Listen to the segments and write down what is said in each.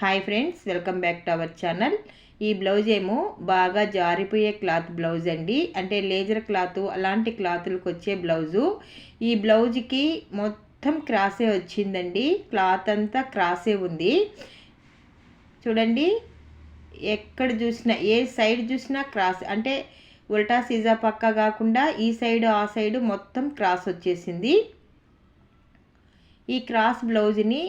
Hi friends welcome back to our channel ఈ blouse ఏమో బాగా జారిపోయే క్లాత్ బ్లౌజ్ అండి. అంటే లేజర్ క్లాత్ అలాంటి క్లాతులకు వచ్చే బ్లౌజు ఈ బ్లౌజ్కి మొత్తం క్రాసే వచ్చిందండి. క్లాత్ అంతా క్రాసే ఉంది. చూడండి ఎక్కడ చూసినా ఏ సైడ్ చూసినా క్రాస్ అంటే ఉల్టా సీజా పక్క కాకుండా ఈ సైడ్ ఆ సైడ్ మొత్తం క్రాస్ వచ్చేసింది. ఈ క్రాస్ బ్లౌజ్ని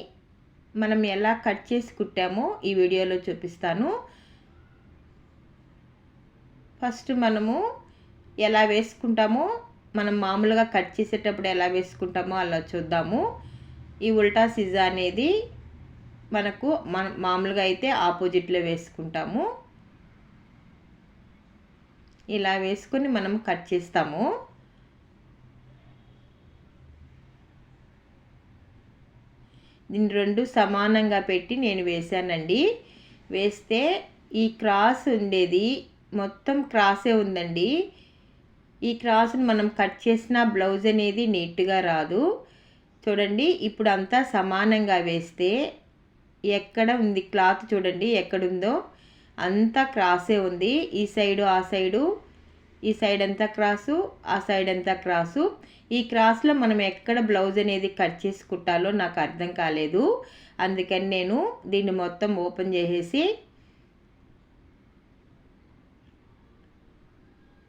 మనం ఎలా కట్ చేసి కుట్టామో ఈ వీడియోలో చూపిస్తాను. ఫస్ట్ మనము ఎలా వేసుకుంటామో మనం మామూలుగా కట్ చేసేటప్పుడు ఎలా వేసుకుంటామో అలా చూద్దాము. ఈ ఉల్టా సిజా అనేది మనకు మన మామూలుగా అయితే ఆపోజిట్లో వేసుకుంటాము. ఇలా వేసుకొని మనం కట్ చేస్తాము. దీన్ని రెండు సమానంగా పెట్టి నేను వేశానండి. వేస్తే ఈ క్రాస్ ఉండేది. మొత్తం క్రాసే ఉందండి. ఈ క్రాస్ని మనం కట్ చేసిన బ్లౌజ్ అనేది నీట్గా రాదు. చూడండి ఇప్పుడు అంతా సమానంగా వేస్తే ఎక్కడ ఉంది క్లాత్ చూడండి ఎక్కడుందో. అంతా క్రాసే ఉంది. ఈ సైడు ఆ సైడు ఈ సైడ్ అంతా క్రాసు ఆ సైడ్ అంతా క్రాసు. ఈ క్రాస్లో మనం ఎక్కడ బ్లౌజ్ అనేది కట్ చేసి కుట్టాలో నాకు అర్థం కాలేదు. అందుకని నేను దీన్ని మొత్తం ఓపెన్ చేసేసి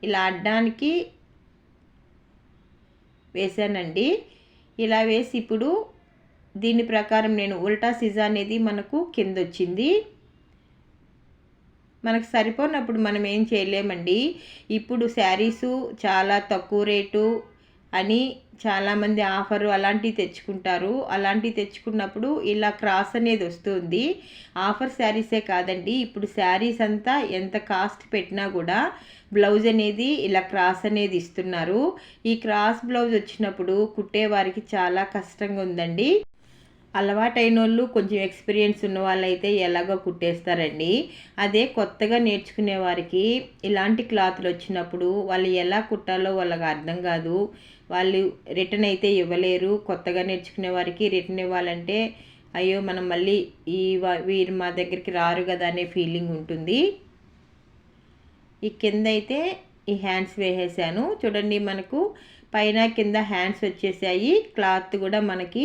ఇలా అడ్డానికి వేసానండి. ఇలా వేసి ఇప్పుడు దీని ప్రకారం నేను ఉల్టా సిజా అనేది మనకు కింద వచ్చింది. మనకు సరిపోనప్పుడు మనం ఏం చేయలేమండి. ఇప్పుడు శారీసు చాలా తక్కువ రేటు అని చాలామంది ఆఫర్ అలాంటివి తెచ్చుకుంటారు. అలాంటివి తెచ్చుకున్నప్పుడు ఇలా క్రాస్ అనేది వస్తుంది. ఆఫర్ శారీసే కాదండి. ఇప్పుడు శారీస్ అంతా ఎంత కాస్ట్ పెట్టినా కూడా బ్లౌజ్ అనేది ఇలా క్రాస్ అనేది ఇస్తున్నారు. ఈ క్రాస్ బ్లౌజ్ వచ్చినప్పుడు కుట్టేవారికి చాలా కష్టంగా ఉందండి. అలవాటైన వాళ్ళు కొంచెం ఎక్స్పీరియన్స్ ఉన్న వాళ్ళైతే ఎలాగో కుట్టేస్తారండి. అదే కొత్తగా నేర్చుకునే వారికి ఇలాంటి క్లాత్లు వచ్చినప్పుడు వాళ్ళు ఎలా కుట్టాలో వాళ్ళకి అర్థం కాదు. వాళ్ళు రిటర్న్ అయితే ఇవ్వలేరు. కొత్తగా నేర్చుకునే వారికి రిటర్న్ ఇవ్వాలంటే అయ్యో మనం మళ్ళీ ఈ వీరు మా దగ్గరికి రారు కదా అనే ఫీలింగ్ ఉంటుంది. ఈ కింద అయితే ఈ హ్యాండ్స్ వేసేసాను. చూడండి మనకు పైన కింద హ్యాండ్స్ వచ్చేసాయి. క్లాత్ కూడా మనకి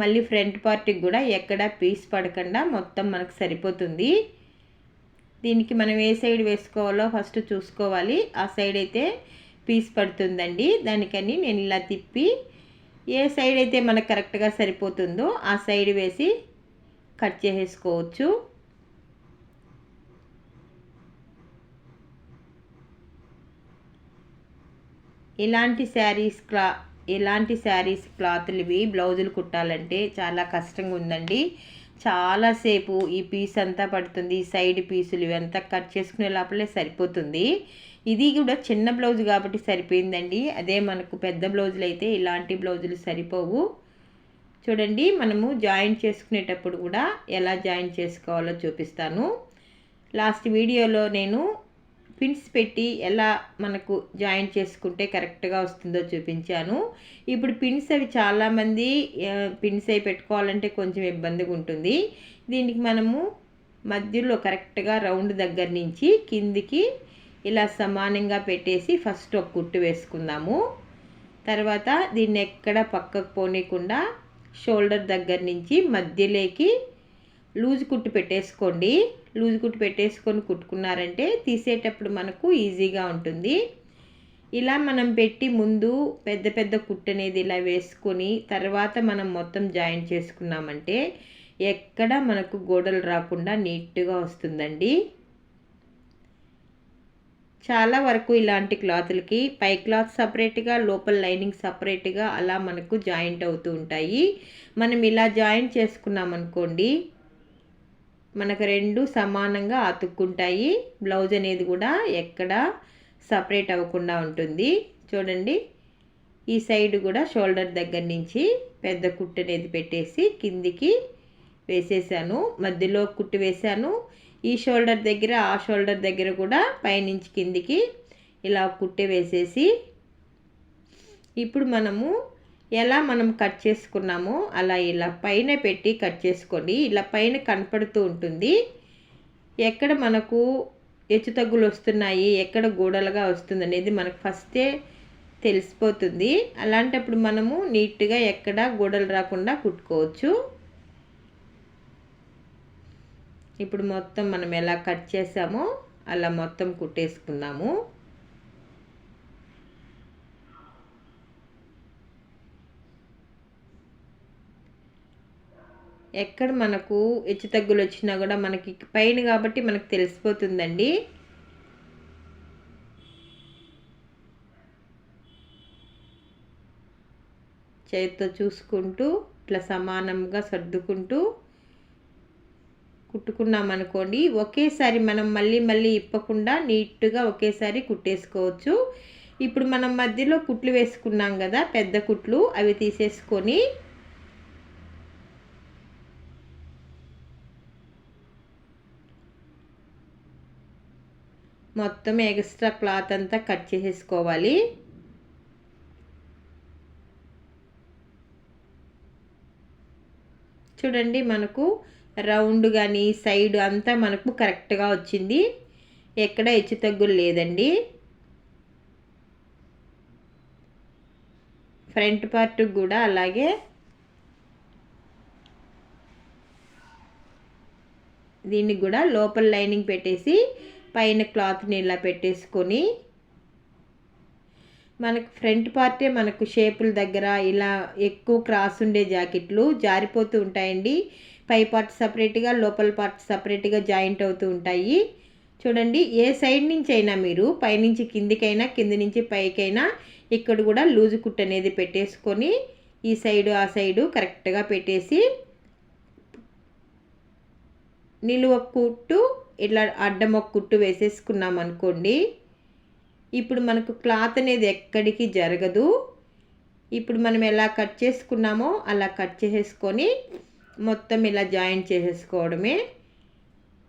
మళ్ళీ ఫ్రంట్ పార్ట్కి కూడా ఎక్కడ పీస్ పడకుండా మొత్తం మనకు సరిపోతుంది. దీనికి మనం ఏ సైడ్ వేసుకోవాలో ఫస్ట్ చూసుకోవాలి. ఆ సైడ్ అయితే పీస్ పడుతుందండి. దానికని నేను ఇలా తిప్పి ఏ సైడ్ అయితే మనకు కరెక్ట్గా సరిపోతుందో ఆ సైడ్ వేసి కట్ చేసేసుకోవచ్చు. ఇలాంటి శారీస్ క్లా ఇలాంటి శారీస్ క్లాతులు ఇవి బ్లౌజులు కుట్టాలంటే చాలా కష్టంగా ఉందండి. చాలాసేపు ఈ పీస్ అంతా పడుతుంది సైడ్ పీసులు ఇవంతా కట్ చేసుకునే లోపలే సరిపోతుంది. ఇది కూడా చిన్న బ్లౌజ్ కాబట్టి సరిపోయిందండి. అదే మనకు పెద్ద బ్లౌజులు అయితే ఇలాంటి బ్లౌజులు సరిపోవు. చూడండి మనము జాయింట్ చేసుకునేటప్పుడు కూడా ఎలా జాయింట్ చేసుకోవాలో చూపిస్తాను. లాస్ట్ వీడియోలో నేను పిన్స్ పెట్టి ఎలా మనకు జాయిన్ చేసుకుంటే కరెక్ట్గా వస్తుందో చూపించాను. ఇప్పుడు పిన్స్ అవి చాలామంది పిన్స్ అవి పెట్టుకోవాలంటే కొంచెం ఇబ్బందిగా ఉంటుంది. దీనికి మనము మధ్యలో కరెక్ట్గా రౌండ్ దగ్గర నుంచి కిందికి ఇలా సమానంగా పెట్టేసి ఫస్ట్ ఒక కుట్టు వేసుకుందాము. తర్వాత దీన్ని ఎక్కడ పక్కకు పోనీయకుండా షోల్డర్ దగ్గర నుంచి మధ్యలోకి లూజ్ కుట్టు పెట్టేసుకోండి. లూజ్ కుట్టు పెట్టేసుకొని కుట్టుకున్నారంటే తీసేటప్పుడు మనకు ఈజీగా ఉంటుంది. ఇలా మనం పెట్టి ముందు పెద్ద పెద్ద కుట్టు అనేది ఇలా వేసుకొని తర్వాత మనం మొత్తం జాయింట్ చేసుకున్నామంటే ఎక్కడ మనకు గోడలు రాకుండా నీట్గా వస్తుందండి. చాలా వరకు ఇలాంటి క్లాతులకి పై క్లాత్ సపరేట్గా లోపల లైనింగ్ సపరేట్గా అలా మనకు జాయింట్ అవుతూ ఉంటాయి. మనం ఇలా జాయింట్ చేసుకున్నాం అనుకోండి మనకు రెండు సమానంగా అతుక్కుంటాయి. బ్లౌజ్ అనేది కూడా ఎక్కడ సపరేట్ అవ్వకుండా ఉంటుంది. చూడండి. ఈ సైడ్ కూడా షోల్డర్ దగ్గర నుంచి పెద్ద కుట్టు అనేది పెట్టేసి కిందికి వేసేసాను. మధ్యలో కుట్టు వేసాను. ఈ షోల్డర్ దగ్గర ఆ షోల్డర్ దగ్గర కూడా పైనుంచి కిందికి ఇలా కుట్టే వేసేసి ఇప్పుడు మనము ఎలా మనం కట్ చేసుకున్నామో అలా ఇలా పైన పెట్టి కట్ చేసుకోండి. ఇలా పైన కనపడుతూ ఉంటుంది. ఎక్కడ మనకు హెచ్చుతగ్గులు వస్తున్నాయి ఎక్కడ గూడలుగా వస్తుంది అనేది మనకు ఫస్టే తెలిసిపోతుంది. అలాంటప్పుడు మనము నీట్గా ఎక్కడ గూడలు రాకుండా కుట్టుకోవచ్చు. ఇప్పుడు మొత్తం మనం ఎలా కట్ చేసామో అలా మొత్తం కుట్టేసుకున్నాము ఎక్కడ మనకు హెచ్చు తగ్గులు వచ్చినా కూడా మనకి పైన కాబట్టి మనకు తెలిసిపోతుందండి. చేతితో చూసుకుంటూ ఇట్లా సమానంగా సర్దుకుంటూ కుట్టుకున్నాం అనుకోండి ఒకేసారి మనం మళ్ళీ మళ్ళీ ఇప్పకుండా నీట్గా ఒకేసారి కుట్టేసుకోవచ్చు. ఇప్పుడు మనం మధ్యలో కుట్లు వేసుకున్నాం కదా పెద్ద కుట్లు అవి తీసేసుకొని మొత్తం ఎక్స్ట్రా క్లాత్ అంతా కట్ చేసేసుకోవాలి. చూడండి మనకు రౌండ్ కానీ సైడ్ అంతా మనకు కరెక్ట్గా వచ్చింది. ఎక్కడ హెచ్చు తగ్గులు లేదండి. ఫ్రంట్ పార్ట్ కూడా అలాగే. దీనికి కూడా లోపల లైనింగ్ పెట్టేసి పైన క్లాత్ని ఇలా పెట్టేసుకొని మనకు ఫ్రంట్ పార్టే మనకు షేపుల దగ్గర ఇలా ఎక్కువ క్రాస్ ఉండే జాకెట్లు జారిపోతూ ఉంటాయండి. పై పార్ట్ సపరేట్గా లోపల పార్ట్ సపరేట్గా జాయింట్ అవుతూ ఉంటాయి. చూడండి ఏ సైడ్ నుంచి అయినా మీరు పైనుంచి కిందికైనా కింది నుంచి పైకైనా ఇక్కడ కూడా లూజు కుట్ అనేది పెట్టేసుకొని ఈ సైడు ఆ సైడు కరెక్ట్గా పెట్టేసి నిలువ కుట్టు ఇట్లా అడ్డం ఒక కుట్టు వేసేసుకున్నాం అనుకోండి. ఇప్పుడు మనకు క్లాత్ అనేది ఎక్కడికి జరగదు. ఇప్పుడు మనం ఎలా కట్ చేసుకున్నామో అలా కట్ చేసేసుకొని మొత్తం ఇలా జాయింట్ చేసేసుకోవడమే.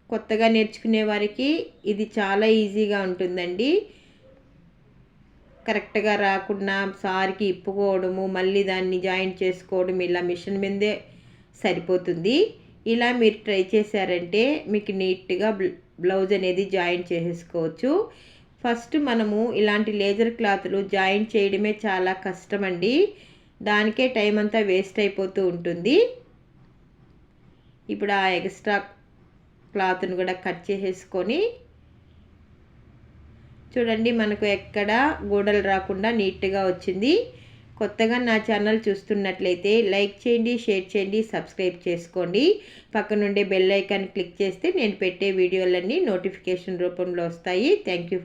కొత్తగా నేర్చుకునే వారికి ఇది చాలా ఈజీగా ఉంటుందండి. కరెక్ట్గా రాకుండా సారికి ఇప్పుకోవడము మళ్ళీ దాన్ని జాయింట్ చేసుకోవడం ఇలా మిషన్ మీదే సరిపోతుంది. ఇలా మీరు ట్రై చేశారంటే మీకు నీట్గా బ్లౌజ్ అనేది జాయింట్ చేసేసుకోవచ్చు. ఫస్ట్ మనము ఇలాంటి లేజర్ క్లాత్లు జాయింట్ చేయడమే చాలా కష్టమండి. దానికే టైం అంతా వేస్ట్ అయిపోతూ ఉంటుంది. ఇప్పుడు ఆ ఎక్స్ట్రా క్లాత్ను కూడా కట్ చేసేసుకొని చూడండి మనకు ఎక్కడ గోడలు రాకుండా నీట్గా వచ్చింది. కొత్తగా నా ఛానల్ చూస్తున్నట్లయితే లైక్ చేయండి షేర్ చేయండి సబ్స్క్రైబ్ చేసుకోండి. పక్కనుండే బెల్ ఐకాన్ క్లిక్ చేస్తే నేను పెట్టే వీడియోలన్నీ నోటిఫికేషన్ రూపంలో వస్తాయి. Thank you